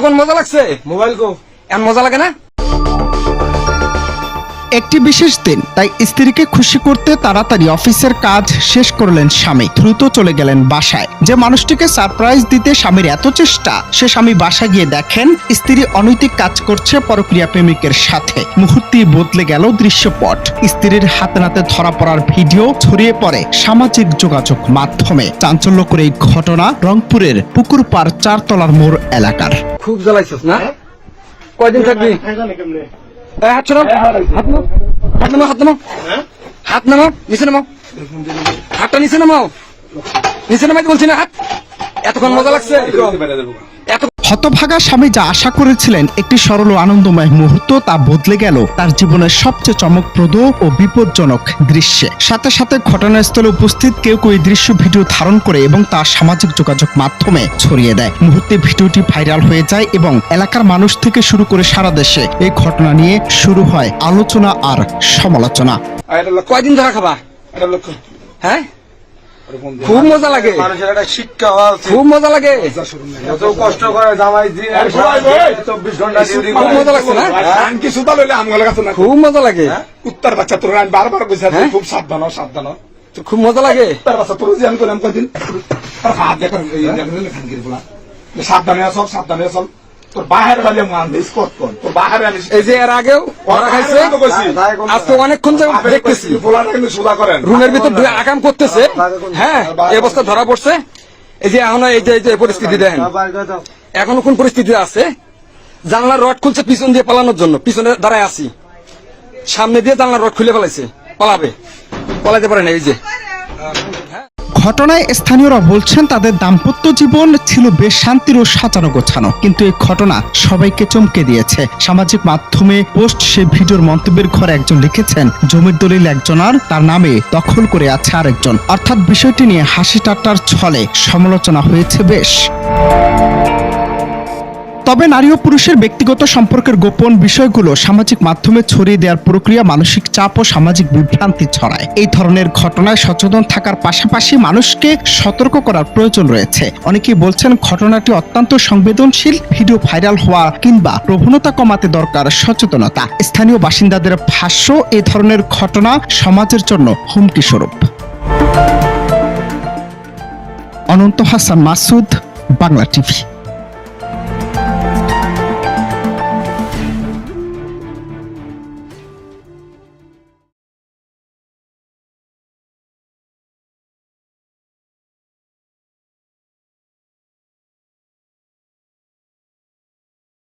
এতক্ষণ মজা লাগছে? মোবাইল কো। এমন মজা লাগে না? একটি বিশেষ দিন তাই স্ত্রীকে খুশি করতে তাড়াতাড়ি অফিসের কাজ শেষ করলেন স্বামী। দ্রুত চলে গেলেন বাসায়। যে মানুষটিকে সারপ্রাইজ দিতে স্বামীর এত চেষ্টা সে স্বামী বাসায় গিয়ে দেখেন স্ত্রী অনৈতিক কাজ করছে পরক্রিয়া প্রেমিকের সাথে। মুহূর্তেই বদলে গেল দৃশ্যপট। স্ত্রীর হাতে নাতে ধরা পড়ার ভিডিও ছড়িয়ে পড়ে সামাজিক যোগাযোগ মাধ্যমে। চাঞ্চল্যকর এই ঘটনা রংপুরের পুকুরপাড় চারতলার মোড় এলাকার। খুব জ্বালাইছিস না? কয়দিন থাকবি? এই, হাত সরাও। হাত নামাও হাত নামাও হাত নামাও। হাত নামাও নিচে নামাও। হাতটা নিচে নামাও। নিচে নামাই বলছি না হাত। এতক্ষণ মজা লাগছে। এত হতভাগা স্বামী যা আশা করেছিলেন একটি সরল আনন্দময় মুহূর্ত তা বদলে গেল তার জীবনের সবচেয়ে চমকপ্রদ ও বিপজ্জনক দৃশ্যে। সাথে সাথে ঘটনাস্থলে উপস্থিত কেউ কেউ এই দৃশ্য ভিডিও ধারণ করে এবং তা সামাজিক যোগাযোগ মাধ্যমে ছড়িয়ে দেয়। মুহূর্তে ভিডিওটি ভাইরাল হয়ে যায় এবং এলাকার মানুষ থেকে শুরু করে সারা দেশে এই ঘটনা নিয়ে শুরু হয় আলোচনা আর সমালোচনা। কয়দিন ধরা খাবা? হ্যাঁ? খুব মজা লাগে মানুষের একটা শিক্ষা হওয়া খুব মজা লাগে এত কষ্ট করে জামাই দিয়ে চব্বিশ ঘণ্টা খুব মজা লাগছে না আনকি সুতা লইলে কাছে না খুব মজা লাগে উত্তর বাচ্চা তোর আমি বারবার হ্যাঁ? খুব সাবধান সাবধান খুব মজা লাগে উত্তর বাচ্চা তোর যে আমি করলাম কদিন তোর হাত দেখো এই দেখো খানগির বলা সাবধানে আসল সাবধানে আসল তোর বাহির বাজে মান দিস কত তোর বাহিরে আমি এই যে এর আগেও ওরা খাইছে আজকে অনেকক্ষণ দেখতেছি। ফোলাটা কিন্তু সুদা করেন। রুমের ভিতর আকাম করতেছে। হ্যাঁ এই অবস্থা ধরা পড়ছে। এই যে এখন এই যে এই যে পরিস্থিতি দেখেন। এখনও কোন পরিস্থিতি আছে? জানলার রড খুলছে পিছন দিয়ে পালানোর জন্য। পিছনে দাঁড়ায় আছি। সামনে দিয়ে জানলার রড খুলে ফেলাইছে। পালাবে। পালাতে পারে না এই যে। ঘটনায় স্থানীয়রা বলছেন, তাদের দাম্পত্য জীবন ছিল বেশ শান্তির ও সাজানো গোছানো। কিন্তু এই ঘটনা সবাইকে চমকে দিয়েছে। সামাজিক মাধ্যমে পোস্ট সে ভিডিওর মন্তব্যের ঘরে একজন লিখেছেন, জমির দলিল একজন আর তার নামে দখল করে আছে আরেকজন। অর্থাৎ বিষয়টি নিয়ে হাসি টাটার ছলে সমালোচনা হয়েছে বেশ। তবে নারী ও পুরুষের ব্যক্তিগত সম্পর্কের গোপন বিষয়গুলো সামাজিক মাধ্যমে ছড়িয়ে দেওয়ার প্রক্রিয়া মানসিক চাপ ও সামাজিক বিভ্রান্তি ছড়ায়। এই ধরনের ঘটনায় সচেতন থাকার পাশাপাশি মানুষকে সতর্ক করার প্রয়োজন রয়েছে। অনেকেই বলছেন ঘটনাটি অত্যন্ত সংবেদনশীল, ভিডিও ভাইরাল হওয়া কিংবা প্রবণতা কমাতে দরকার সচেতনতা। স্থানীয় বাসিন্দাদের ভাষ্য এই ধরনের ঘটনা সমাজের জন্য হুমকি স্বরূপ। অনন্ত হাসান মাসুদ, বাংলা টিভি।